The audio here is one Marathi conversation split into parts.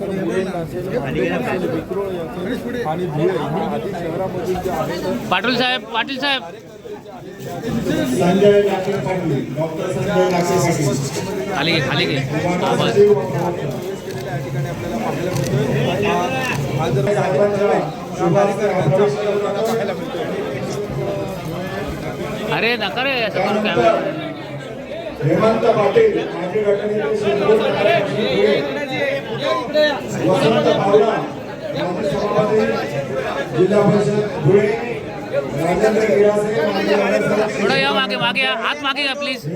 असेल असेल विक्रोळ असेल आणि धुळे ह्या आधी शहरामधील जे आहेत पाटील साहेब पाटील साहेब. संजय लाखे पाटील डॉक्टर संजय लाखे पाटील. खाली घे खाली घे. अरे नका रे असं करू कॅमेरा हेमंत पाटील माजी गटनेते शिंदे वसंत पावला माजी सभापती जिल्हा परिषद धुळे राजेंद्र गिरासे थोडं या मागे मागे हात मागे या प्लीज़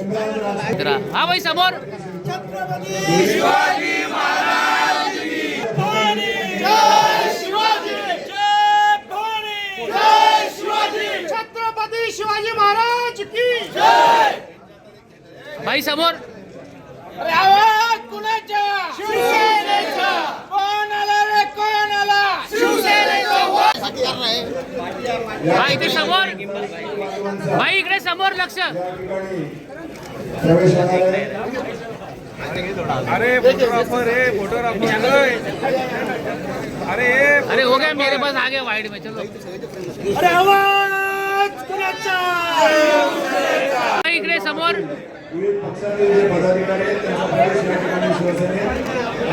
हा भाई समोर छत्रपती शिवाजी महाराज की भाई समोर अरे आवाज़ कुणाच्या हा इथे समोर. भाई इकडे समोर लक्ष. अरे फोटोग्राफर है फोटोग्राफर अरे अरे हो गया मेरे पास आ गया वाइड में चलो. अरे आवाज! इकडे समोर.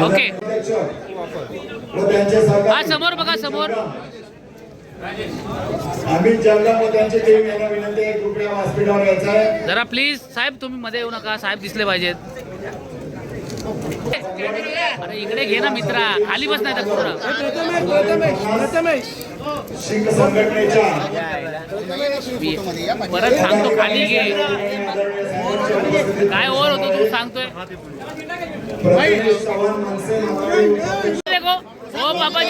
ओके. हा समोर बघा समोर. अमित जगदाप व त्यांची टीम यांना विनंती आहे कृपया व्यासपीठावर यायचं आहे? जरा प्लीज साहेब तुम्ही मध्ये येऊ नका. साहेब दिसले पाहिजेत. अरे इकडे घे ना मित्रा. खाली बस नाही तर संघटनेच्या परत सांगतो खाली घे. काय ओव्हर होतो तू सांगतोय? ओ पापा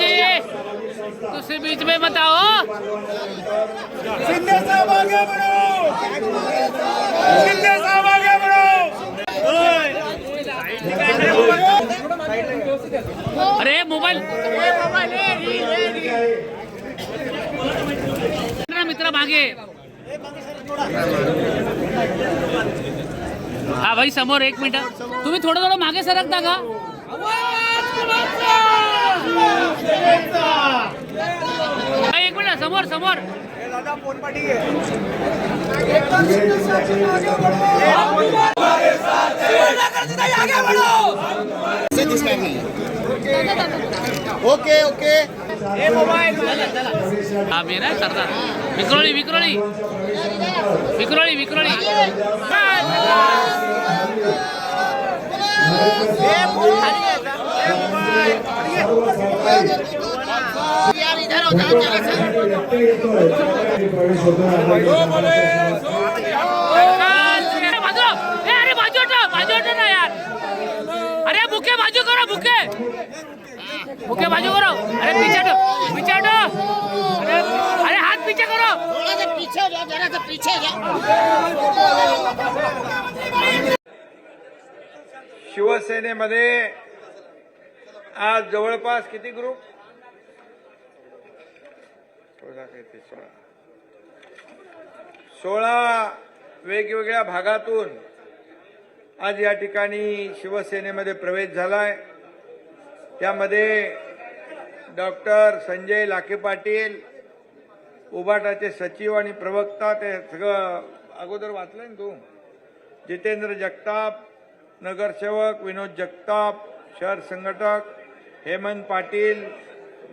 बीच में मत आओ। शिंदे साहब आगे बढ़ो। शिंदे साहब आगे बढ़ो। अरे मोबाईल मित्र मागे हा भाई समोर एक मिनिट। तुम्ही थोडं थोडं मागे सरकता का भाई, एक मिनिट समोर समोर. Okay okay. हा मी नाही सरदार. विक्रोळी विक्रोळी विक्रोळी विक्रोळी प्रवेश अरे बाजू ए, बाजू हटो ना यार अरे बुके बाजू करो बुके बुके बाजू करो अरे पीछे हटो पीछे हटो अरे अरे हाथ पीछे करो पीछे जा जरा सा पीछे जा शिवसेनेमध्ये आज जवळपास किती ग्रुप सोळा काय ते सोळा सोळा वेगवेगळ्या भागातून आज या ठिकाणी शिवसेनेमध्ये प्रवेश झालाय. त्यामध्ये डॉक्टर संजय लाखे पाटील उबाटाचे सचिव आणि प्रवक्ता ते सगळं अगोदर वाचलंय ना तू? जितेंद्र जगताप नगरसेवक विनोद जगताप शहर संघटक हेमंत पाटील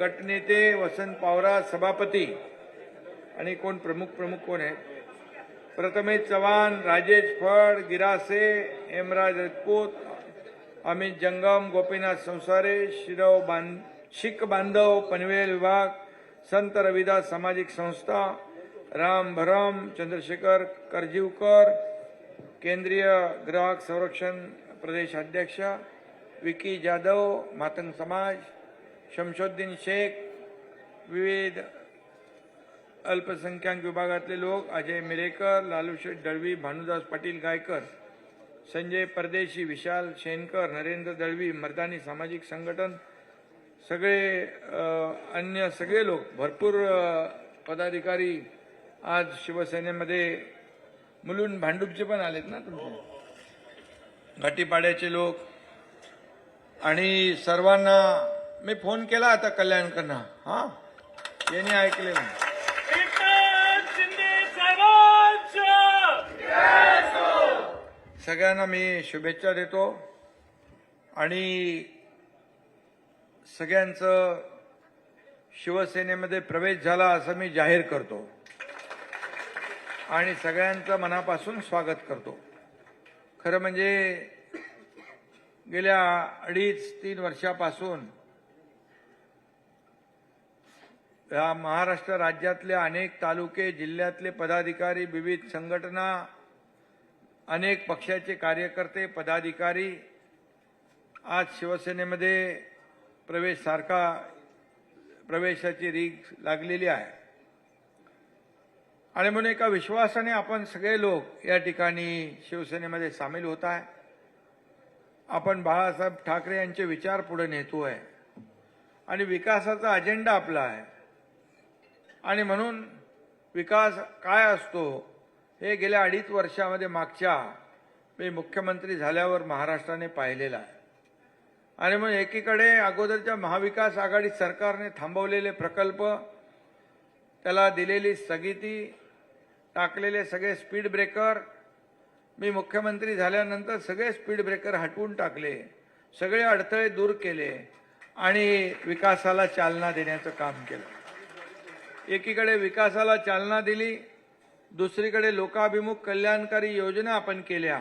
गटनेते वसंत पावरा सभापती. आणि कोण प्रमुख प्रमुख कोण आहेत प्रथमेश चव्हाण राजेश फड गिरासे हेमराज राजपूत अमित जंगम गोपीनाथ संसारे शिरव बांध शीख बांधव पनवेल विभाग संत रविदास सामाजिक संस्था राम भरम चंद्रशेखर करजीवकर केंद्रीय ग्राहक संरक्षण प्रदेश अध्यक्ष विकी जाधव मातंग समाज शमशुद्दीन शेख विविध अल्पसंख्याक विभागातले लोक अजय मिरेकर लालूशेठ दळवी भानुदास पाटील गायकर संजय परदेशी विशाल शेनकर नरेंद्र दळवी मर्दानी सामाजिक संघटन सगळे अन्य सगळे लोक भरपूर पदाधिकारी आज शिवसेनेमध्ये मुलून भांडूपचे पण आलेत ना तुमचे? घाटीपाड्याचे लोक आणि सर्वांना मी फोन केला आता कल्याणकरना हा? यांनी ऐकलेलं सगळ्यांना मी शुभेच्छा देतो. आणि सगळ्यांचं शिवसेनेमध्ये प्रवेश झाला असं मी जाहीर करतो. आणि सगळ्यांचं मनापासून स्वागत करतो. खरं म्हणजे गेल्या अडीच तीन वर्षापासून या महाराष्ट्र राज्यातले अनेक तालुके जिल्ह्यातले पदाधिकारी विविध संघटना अनेक पक्षाचे कार्यकर्ते पदाधिकारी आज शिवसेनेमध्ये प्रवेश सारखा प्रवेशाची रीग लागलेली आहे. आणि म्हणून एका विश्वासाने आपण सगळे लोक या ठिकाणी शिवसेनेमध्ये सामील होत आहे. आपण बाळासाहेब ठाकरे यांचे विचार पुढे नेतो आहे आणि विकासाचा अजेंडा आपला आहे. आणि म्हणून विकास काय असतो हे गेल्या अडीच वर्षामध्ये मागच्या मी मुख्यमंत्री झाल्यावर महाराष्ट्राने पाहिलेला आहे. आणि मग एकीकडे अगोदरच्या महाविकास आघाडी सरकारने थांबवलेले प्रकल्प त्याला दिलेली स्थगिती टाकलेले सगळे स्पीड ब्रेकर मी मुख्यमंत्री झाल्यानंतर सगळे स्पीड ब्रेकर हटवून टाकले सगळे अडथळे दूर केले आणि विकासाला चालना देण्याचं काम केलं. एकीकडे विकासाला चालना दिली दुसरीकडे लोकाभिमुख कल्याणकारी योजना आपण केल्या.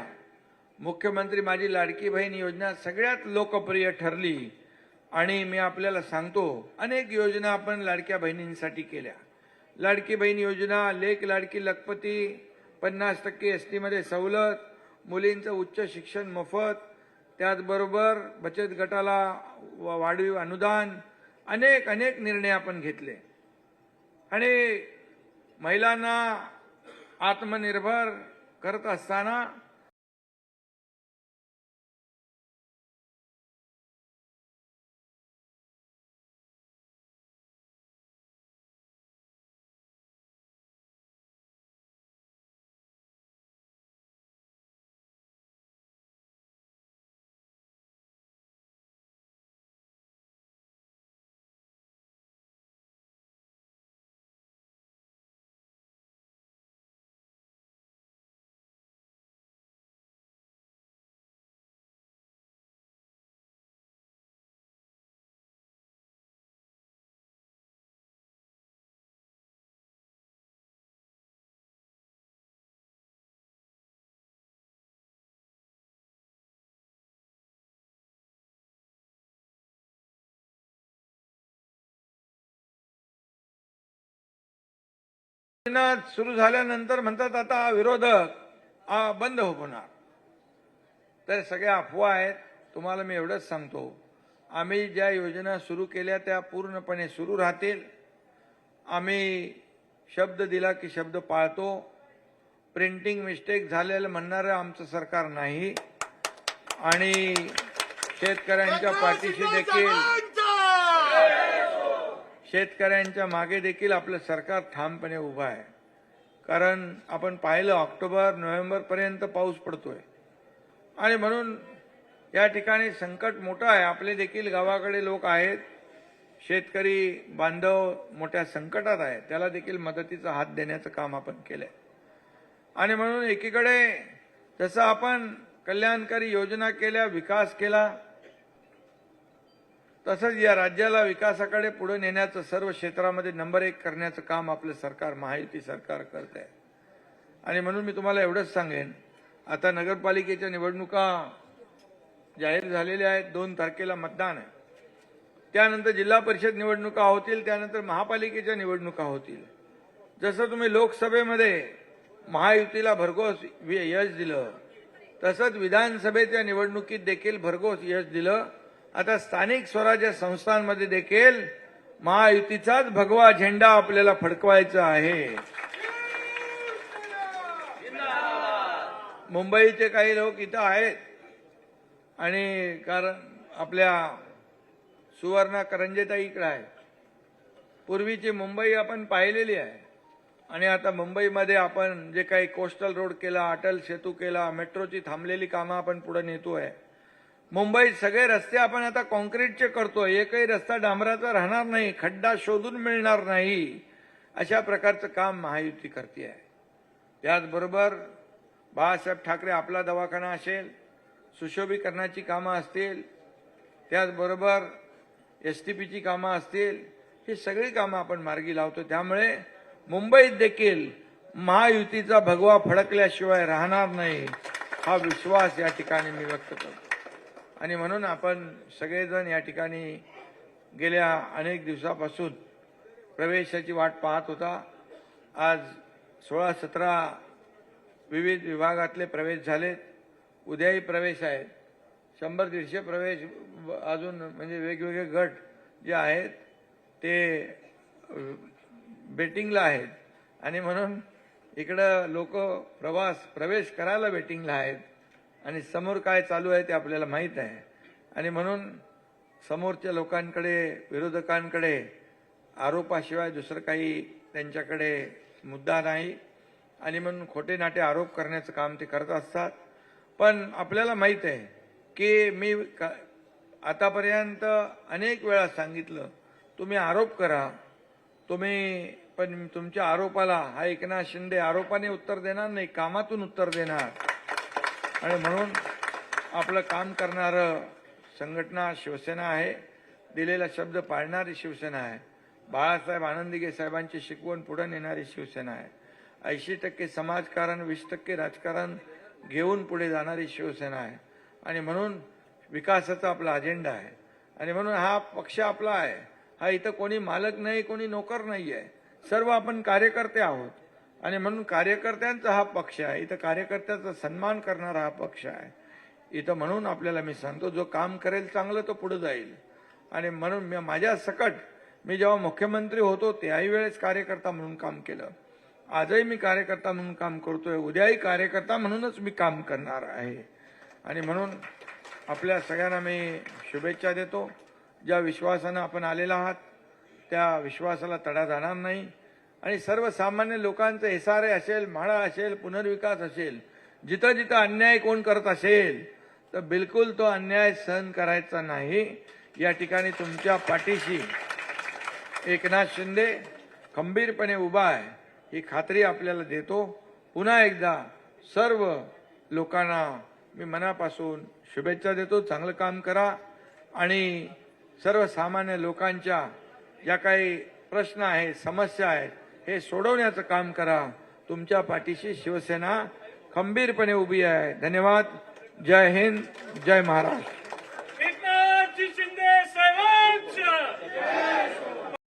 मुख्यमंत्री माझी लाडकी बहीण योजना सगळ्यात लोकप्रिय ठरली आणि मी आपल्याला सांगतो अनेक योजना आपण लाडक्या बहिणींसाठी केल्या. लाडकी बहीण योजना लेख लाडकी लखपती पन्नास टक्के एस टीमध्ये सवलत मुलींचं उच्च शिक्षण मोफत त्याचबरोबर बचत गटाला वाढीव अनुदान अनेक अनेक निर्णय आपण घेतले. आणि महिलांना आत्मनिर्भर करत असताना सुरू झाल्यानंतर म्हणतात आता विरोधक बंद होणार तर सगळ्या अफवा आहेत तुम्हाला मी एवढंच सांगतो. आम्ही ज्या योजना सुरू केल्या त्या पूर्णपणे सुरू राहतील. आम्ही शब्द दिला की शब्द पाळतो. प्रिंटिंग मिस्टेक झालेलं म्हणणारं आमचं सरकार नाही. आणि शेतकऱ्यांच्या पाठीशी देखील शेतकऱ्यांच्या मागे देखील आपलं सरकार ठामपणे उभं आहे. कारण आपण पाहिलं ऑक्टोबर नोव्हेंबरपर्यंत पाऊस पडतोय. आणि म्हणून या ठिकाणी संकट मोठं आहे. आपले देखील गावाकडे लोक आहेत. शेतकरी बांधव मोठ्या संकटात आहे त्याला देखील मदतीचा हात देण्याचं काम आपण केलंय. आणि म्हणून एकीकडे जसं आपण कल्याणकारी योजना केल्या विकास केला तसंच या राज्याला विकासाकडे पुढे नेण्याचं सर्व क्षेत्रामध्ये नंबर एक करण्याचं काम आपलं सरकार महायुती सरकार करत आहे आणि म्हणून मी तुम्हाला एवढंच सांगेन आता नगरपालिकेच्या निवडणुका जाहीर झालेल्या आहेत दोन तारखेला मतदान आहे. त्यानंतर जिल्हा परिषद निवडणुका होतील त्यानंतर महापालिकेच्या निवडणुका होतील. जसं तुम्ही लोकसभेमध्ये महायुतीला भरघोस यश दिलं तसंच विधानसभेच्या निवडणुकीत देखील भरघोस यश दिलं आता स्थानिक स्वराज्य संस्थांमध्ये देखील महायुतीचाच भगवा झेंडा आपल्याला फडकवायचा आहे. मुंबईचे काही लोक इथं आहेत. आणि कारण आपल्या सुवर्णा करंजेता इकडे आहे पूर्वीची मुंबई आपण पाहिलेली आहे. आणि आता मुंबईमध्ये आपण जे काही कोस्टल रोड केला अटल सेतू केला मेट्रोची थांबलेली कामं आपण पुढे आहे मुंबईत सगळे रस्ते आपण आता कॉन्क्रीटचे करतोय. एकही रस्ता डांबराचा राहणार नाही खड्डा शोधून मिळणार नाही. अशा प्रकारचं काम महायुती करते आहे त्याचबरोबर बाळासाहेब ठाकरे आपला दवाखाना असेल सुशोभीकरणाची कामं असतील त्याचबरोबर एस टी पीची कामं असतील ही सगळी कामं आपण मार्गी लावतो. त्यामुळे मुंबईत देखील महायुतीचा भगवा फडकल्याशिवाय राहणार नाही हा विश्वास या ठिकाणी मी व्यक्त करतो. आणि म्हणून आपण सगळेजण या ठिकाणी गेल्या अनेक दिवसापासून प्रवेशाची वाट पाहत होता. आज सोळा सतरा विविध विभागातले प्रवेश झालेत. उद्याही प्रवेश आहेत शंभर दीडशे प्रवेश अजून म्हणजे वेगवेगळे गट जे आहेत ते बेटिंगला आहेत. आणि म्हणून इकडं लोक प्रवास प्रवेश करायला बेटिंगला आहेत. आणि समोर काय चालू आहे ते आपल्याला माहीत आहे. आणि म्हणून समोरच्या लोकांकडे विरोधकांकडे आरोपाशिवाय दुसरं काही त्यांच्याकडे मुद्दा नाही. आणि म्हणून खोटे नाटे आरोप करण्याचं काम ते करत असतात. पण आपल्याला माहीत आहे की मी का आतापर्यंत अनेक वेळा सांगितलं तुम्ही आरोप करा. तुम्ही पण तुमच्या आरोपाला हा एकनाथ शिंदे आरोपाने उत्तर देणार नाही कामातून उत्तर देणार. आणि म्हणून आपलं काम करणारं संघटना शिवसेना आहे. दिलेला शब्द पाळणारी शिवसेना आहे. बाळासाहेब आनंदीगे साहेबांची शिकवण पुढे नेणारी शिवसेना आहे. ऐंशी टक्के समाजकारण वीस टक्के राजकारण घेऊन पुढे जाणारी शिवसेना आहे. आणि म्हणून विकासाचा आपला अजेंडा आहे. आणि म्हणून हा पक्ष आपला आहे. हा इथं कोणी मालक नाही कोणी नोकर नाही आहे सर्व आपण कार्यकर्ते आहोत. आणि म्हणून कार्यकर्त्यांचा हा पक्ष आहे. इथं कार्यकर्त्याचा सन्मान करणारा हा पक्ष आहे. इथं म्हणून आपल्याला मी सांगतो जो काम करेल चांगलं तो पुढे जाईल. आणि म्हणून मी माझ्या सकट मी जेव्हा मुख्यमंत्री होतो त्याही वेळेस कार्यकर्ता म्हणून काम केलं. आजही मी कार्यकर्ता म्हणून काम करतोय उद्याही कार्यकर्ता म्हणूनच मी काम करणार आहे. आणि म्हणून आपल्या सगळ्यांना मी शुभेच्छा देतो. ज्या विश्वासानं आपण आलेला आहात त्या विश्वासाला तडा जाणार नाही. आणि सर्वसामान्य लोकांचं एसआरए असेल म्हाडा असेल पुनर्विकास असेल जिथं जिथं अन्याय कोण करत असेल तर बिलकुल तो अन्याय सहन करायचा नाही. या ठिकाणी तुमच्या पाठीशी एकनाथ शिंदे खंबीरपणे उभा आहे. ही खात्री आपल्याला देतो. पुन्हा एकदा सर्व लोकांना मी मनापासून शुभेच्छा देतो. चांगलं काम करा आणि सर्वसामान्य लोकांच्या ज्या काही प्रश्न आहेत समस्या आहेत हे सोडवण्याचं काम करा. तुमच्या पाठीशी शिवसेना खंबीरपणे उभी आहे. धन्यवाद. जय हिंद. जय महाराष्ट्र.